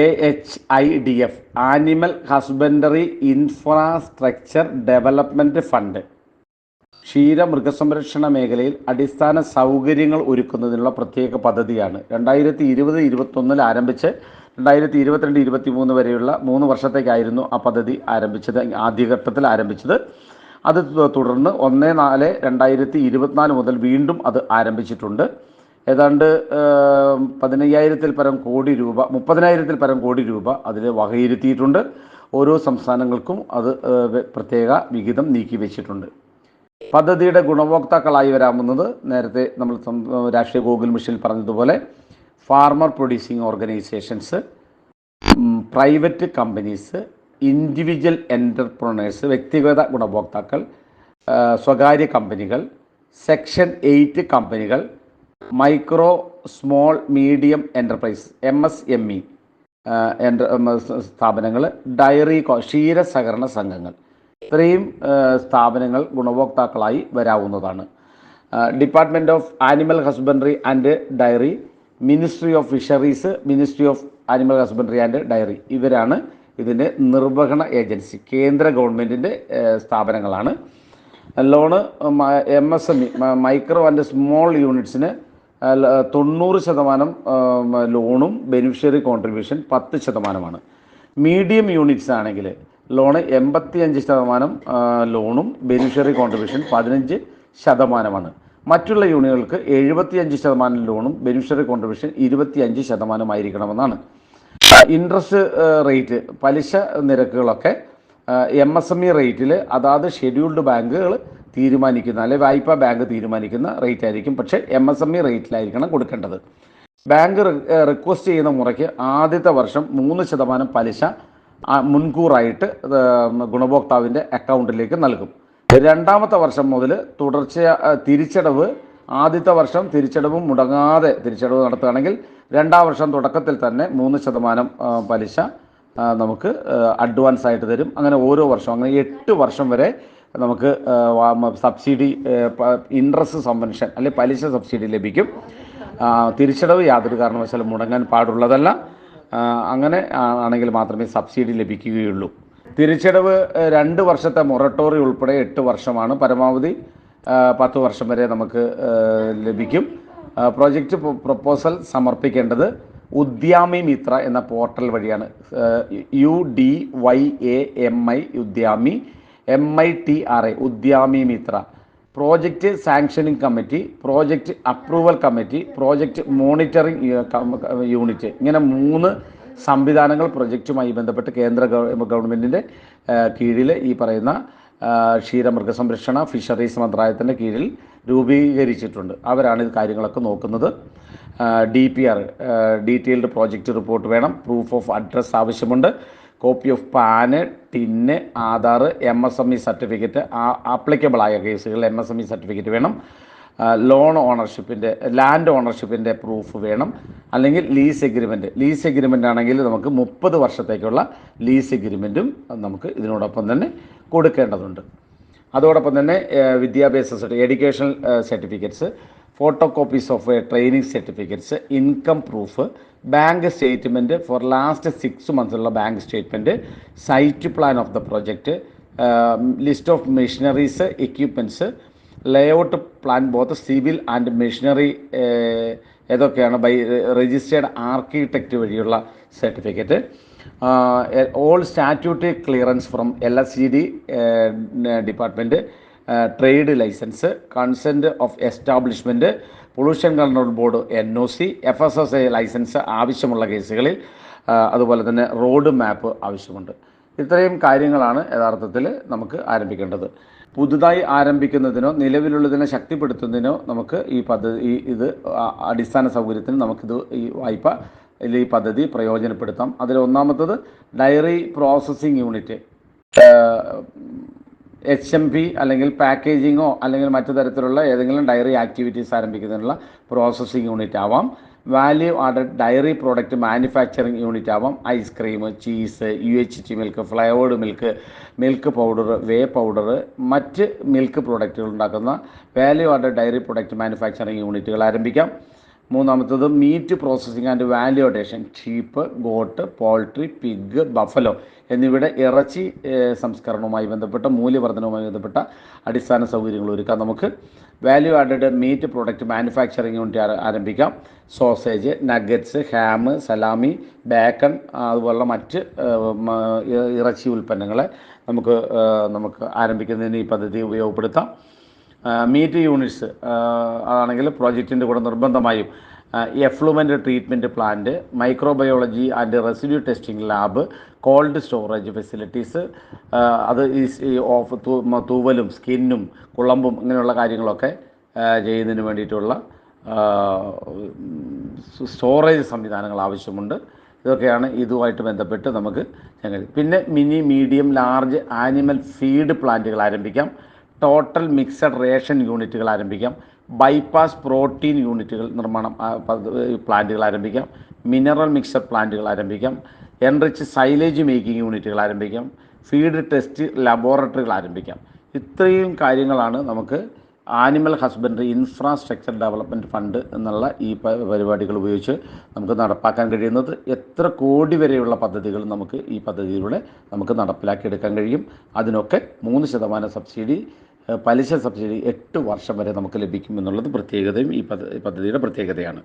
A H I D F animal husbandry infrastructure development fund ക്ഷീര മൃഗസംരക്ഷണ മേഖലയിൽ അടിസ്ഥാന സൗകര്യങ്ങൾ ഒരുക്കുന്നതിനുള്ള പ്രത്യേക പദ്ധതിയാണ്. രണ്ടായിരത്തി ഇരുപത് ഇരുപത്തൊന്നിൽ ആരംഭിച്ച് രണ്ടായിരത്തി ഇരുപത്തിരണ്ട് ഇരുപത്തി മൂന്ന് വരെയുള്ള മൂന്ന് വർഷത്തേക്കായിരുന്നു ആ പദ്ധതി ആരംഭിച്ചത് ആദ്യഘട്ടത്തിൽ ആരംഭിച്ചത്. അത് തുടർന്ന് ഒന്ന് നാല് രണ്ടായിരത്തി ഇരുപത്തിനാല് മുതൽ വീണ്ടും അത് ആരംഭിച്ചിട്ടുണ്ട്. ഏതാണ്ട് പതിനയ്യായിരത്തിൽ പരം കോടി രൂപ മുപ്പതിനായിരത്തിൽ പരം കോടി രൂപ അതിൽ വകയിരുത്തിയിട്ടുണ്ട്. ഓരോ സംസ്ഥാനങ്ങൾക്കും അത് പ്രത്യേക വിഹിതം നീക്കി വെച്ചിട്ടുണ്ട്. പദ്ധതിയുടെ ഗുണഭോക്താക്കളായി വരാമെന്നത് നേരത്തെ നമ്മൾ രാഷ്ട്രീയ ഗോകുൽ മിഷനിൽ പറഞ്ഞതുപോലെ farmer producing organisations private companies individual entrepreneurs വ്യക്തിഗത ഗുണഭോക്താക്കൾ സ്വകാര്യ കമ്പനികൾ സെക്ഷൻ എയ്റ്റ് കമ്പനികൾ micro small medium enterprise M S M E സ്ഥാപനങ്ങൾ ഡയറി ക്ഷീര സഹകരണ സംഘങ്ങൾ. ഇത്രയും സ്ഥാപനങ്ങൾ ഗുണഭോക്താക്കളായി വരാവുന്നതാണ്. Department of animal husbandry and dairy ministry of fisheries ministry of animal husbandry and dairy ഇവരാണ് ഇതിന്റെ നിർവഹണ ഏജൻസി കേന്ദ്ര ഗവൺമെന്റിന്റെ സ്ഥാപനങ്ങളാണ്. Loan M S M E micro and small യൂണിറ്റ്സിന് തൊണ്ണൂറ് ശതമാനം ലോണും ബെനിഫിഷ്യറി കോൺട്രിബ്യൂഷൻ പത്ത് ശതമാനമാണ്. മീഡിയം യൂണിറ്റ്സ് ആണെങ്കിൽ ലോണ് എൺപത്തി അഞ്ച് ശതമാനം ലോണും ബെനിഫിഷ്യറി കോൺട്രിബ്യൂഷൻ പതിനഞ്ച് ശതമാനമാണ്. മറ്റുള്ള യൂണിയനുകൾക്ക് എഴുപത്തിയഞ്ച് ശതമാനം ലോണും ബെനിഫിഷ്യറി കോൺട്രിബ്യൂഷൻ ഇരുപത്തിയഞ്ച് ശതമാനമായിരിക്കണമെന്നാണ്. ഇൻട്രസ്റ്റ് റേറ്റ് പലിശ നിരക്കുകളൊക്കെ എം എസ് എം ഇ റേറ്റിൽ അതാത് ഷെഡ്യൂൾഡ് ബാങ്കുകൾ തീരുമാനിക്കുന്ന അല്ലെ വായ്പാ ബാങ്ക് തീരുമാനിക്കുന്ന റേറ്റ് ആയിരിക്കും. പക്ഷേ എം എസ് എം ഇ റേറ്റിലായിരിക്കണം കൊടുക്കേണ്ടത്. ബാങ്ക് റിക്വസ്റ്റ് ചെയ്യുന്ന മുറയ്ക്ക് ആദ്യത്തെ വർഷം മൂന്ന് ശതമാനം പലിശ മുൻകൂറായിട്ട് ഗുണഭോക്താവിന്റെ അക്കൗണ്ടിലേക്ക് നൽകും. രണ്ടാമത്തെ വർഷം മുതൽ തുടർച്ച തിരിച്ചടവ് ആദ്യത്തെ വർഷം തിരിച്ചടവും മുടങ്ങാതെ തിരിച്ചടവ് നടത്തുകയാണെങ്കിൽ രണ്ടാം വർഷം തുടക്കത്തിൽ തന്നെ മൂന്ന് ശതമാനം പലിശ നമുക്ക് അഡ്വാൻസ് ആയിട്ട് തരും. അങ്ങനെ ഓരോ വർഷം അങ്ങനെ എട്ട് വർഷം വരെ നമുക്ക് സബ്സിഡി ഇൻട്രസ്റ്റ് സബ്വെൻഷൻ അല്ലെങ്കിൽ പലിശ സബ്സിഡി ലഭിക്കും. തിരിച്ചടവ് യാതൊരു കാരണവശാലും മുടങ്ങാൻ പാടുള്ളതല്ല. അങ്ങനെ ആണെങ്കിൽ മാത്രമേ സബ്സിഡി ലഭിക്കുകയുള്ളൂ. തിരിച്ചടവ് രണ്ട് വർഷത്തെ മൊറട്ടോറി ഉൾപ്പെടെ എട്ട് വർഷമാണ്. പരമാവധി പത്ത് വർഷം വരെ നമുക്ക് ലഭിക്കും. പ്രോജക്റ്റ് പ്രപ്പോസൽ സമർപ്പിക്കേണ്ടത് ഉദ്യാമി മിത്ര എന്ന പോർട്ടൽ വഴിയാണ്. U D Y A M I Udyami M I T R A Udyami Mitra project sanctioning committee project approval committee project monitoring unit ഇങ്ങനെ മൂന്ന് സംവിധാനങ്ങൾ പ്രൊജക്റ്റുമായി ബന്ധപ്പെട്ട് കേന്ദ്ര ഗവൺമെന്റിന്റെ കീഴിൽ ഈ പറയുന്ന ക്ഷീരമൃഗസംരക്ഷണ ഫിഷറീസ് മന്ത്രാലയത്തിന്റെ കീഴിൽ രൂപീകരിച്ചിട്ടുണ്ട്. അവരാണ് ഇത് കാര്യങ്ങളൊക്കെ നോക്കുന്നത്. D P R detailed project report വേണം. പ്രൂഫ് ഓഫ് അഡ്രസ്സ് ആവശ്യമുണ്ട്. Copy of PAN TIN Aadhaar M S M E certificate applicable ആയ കേസുകളിൽ M S M E certificate വേണം. ലോൺ ഓണർഷിപ്പിന്റെ ലാൻഡ് ഓണർഷിപ്പിന്റെ പ്രൂഫ് വേണം. അല്ലെങ്കിൽ ലീസ് എഗ്രിമെന്റ് ലീസ് എഗ്രിമെന്റ് ആണെങ്കിൽ നമുക്ക് മുപ്പത് വർഷത്തേക്കുള്ള ലീസ് എഗ്രിമെന്റും നമുക്ക് ഇതിനോടൊപ്പം തന്നെ കൊടുക്കേണ്ടതുണ്ട്. അതോടൊപ്പം തന്നെ വിദ്യാഭ്യാസ educational certificates photo copies of training certificates income proof bank statement for last six മന്ത്സുള്ള bank statement site plan of the project list of machineries equipments layout plan both civil and machinery ഏതൊക്കെയാണ് by registered architect വഴിയുള്ള certificate. All statutory clearance from L S C D department trade licence consent of establishment pollution control board N O C F S S I licence ആവശ്യമുള്ള കേസുകളിൽ അതുപോലെ തന്നെ road map ആവശ്യമുണ്ട്. ഇത്രയും കാര്യങ്ങളാണ് യഥാർത്ഥത്തിൽ നമുക്ക് ആരംഭിക്കേണ്ടത്. പുതുതായി ആരംഭിക്കുന്നതിനോ നിലവിലുള്ളതിനെ ശക്തിപ്പെടുത്തുന്നതിനോ നമുക്ക് ഈ പദ്ധതി ഇത് അടിസ്ഥാന സൗകര്യത്തിന് നമുക്കിത് ഈ വായ്പ ഈ പദ്ധതി പ്രയോജനപ്പെടുത്താം. അതിൽ ഒന്നാമത്തത് dairy processing unit H M P അല്ലെങ്കിൽ പാക്കേജിങ്ങോ അല്ലെങ്കിൽ മറ്റു തരത്തിലുള്ള ഏതെങ്കിലും ഡയറി ആക്ടിവിറ്റീസ് ആരംഭിക്കുന്നതിനുള്ള പ്രോസസ്സിംഗ് യൂണിറ്റ് ആവാം. Value added dairy product manufacturing unit ആവാം. Ice cream cheese U H T milk flavoured milk milk powder whey powder മറ്റ് മിൽക്ക് പ്രോഡക്റ്റുകൾ ഉണ്ടാക്കുന്ന value added dairy product manufacturing യൂണിറ്റുകൾ ആരംഭിക്കാം. മൂന്നാമത്തത് meat processing and value addition sheep goat poultry pig buffalo എന്നിവയുടെ ഇറച്ചി സംസ്കരണവുമായി ബന്ധപ്പെട്ട മൂല്യവർദ്ധനവുമായി ബന്ധപ്പെട്ട അടിസ്ഥാന സൗകര്യങ്ങൾ ഒരുക്കാം. നമുക്ക് value added meat product manufacturing unit ആരംഭിക്കാം. Sausage nuggets ham salami bacon അതുപോലുള്ള മറ്റ് ഇറച്ചി ഉൽപ്പന്നങ്ങളെ നമുക്ക് നമുക്ക് ആരംഭിക്കുന്നതിന് ഈ പദ്ധതി ഉപയോഗപ്പെടുത്താം. മീറ്റ് യൂണിറ്റ്സ് ആണെങ്കിൽ പ്രോജക്റ്റിന്റെ കൂടെ നിർബന്ധമായും effluent treatment plant microbiology and residue testing lab cold storage facilities അത് ഈ ഓഫ് തൂവലും സ്കിന്നും കുളമ്പും ഇങ്ങനെയുള്ള കാര്യങ്ങളൊക്കെ ചെയ്യുന്നതിന് വേണ്ടിയിട്ടുള്ള സ്റ്റോറേജ് സംവിധാനങ്ങൾ ആവശ്യമുണ്ട്. ഇതൊക്കെയാണ് ഇതുമായിട്ട് ബന്ധപ്പെട്ട് നമുക്ക് ഞങ്ങൾ പിന്നെ mini medium large animal feed പ്ലാന്റുകൾ ആരംഭിക്കാം. ടോട്ടൽ മിക്സഡ് റേഷൻ യൂണിറ്റുകൾ ആരംഭിക്കാം. ബൈപ്പാസ് പ്രോട്ടീൻ യൂണിറ്റുകൾ നിർമ്മാണം പ്ലാന്റുകൾ ആരംഭിക്കാം. മിനറൽ മിക്സർ പ്ലാന്റുകൾ ആരംഭിക്കാം. എൻറിച്ച് സൈലേജ് മേക്കിംഗ് യൂണിറ്റുകൾ ആരംഭിക്കാം. ഫീഡ് ടെസ്റ്റ് ലബോറട്ടറികൾ ആരംഭിക്കാം. ഇത്രയും കാര്യങ്ങളാണ് നമുക്ക് animal husbandry infrastructure development fund എന്നുള്ള ഈ പരിപാടികൾ ഉപയോഗിച്ച് നമുക്ക് നടപ്പാക്കാൻ കഴിയുന്നത്. എത്ര കോടി വരെയുള്ള പദ്ധതികൾ നമുക്ക് ഈ പദ്ധതിയിലൂടെ നമുക്ക് നടപ്പിലാക്കിയെടുക്കാൻ കഴിയും. അതിനൊക്കെ മൂന്ന് ശതമാനം സബ്സിഡി പലിശ സബ്സിഡി എട്ട് വർഷം വരെ നമുക്ക് ലഭിക്കുമെന്നുള്ളത് പ്രത്യേകതയും ഈ പദ്ധതിയുടെ പ്രത്യേകതയാണ്.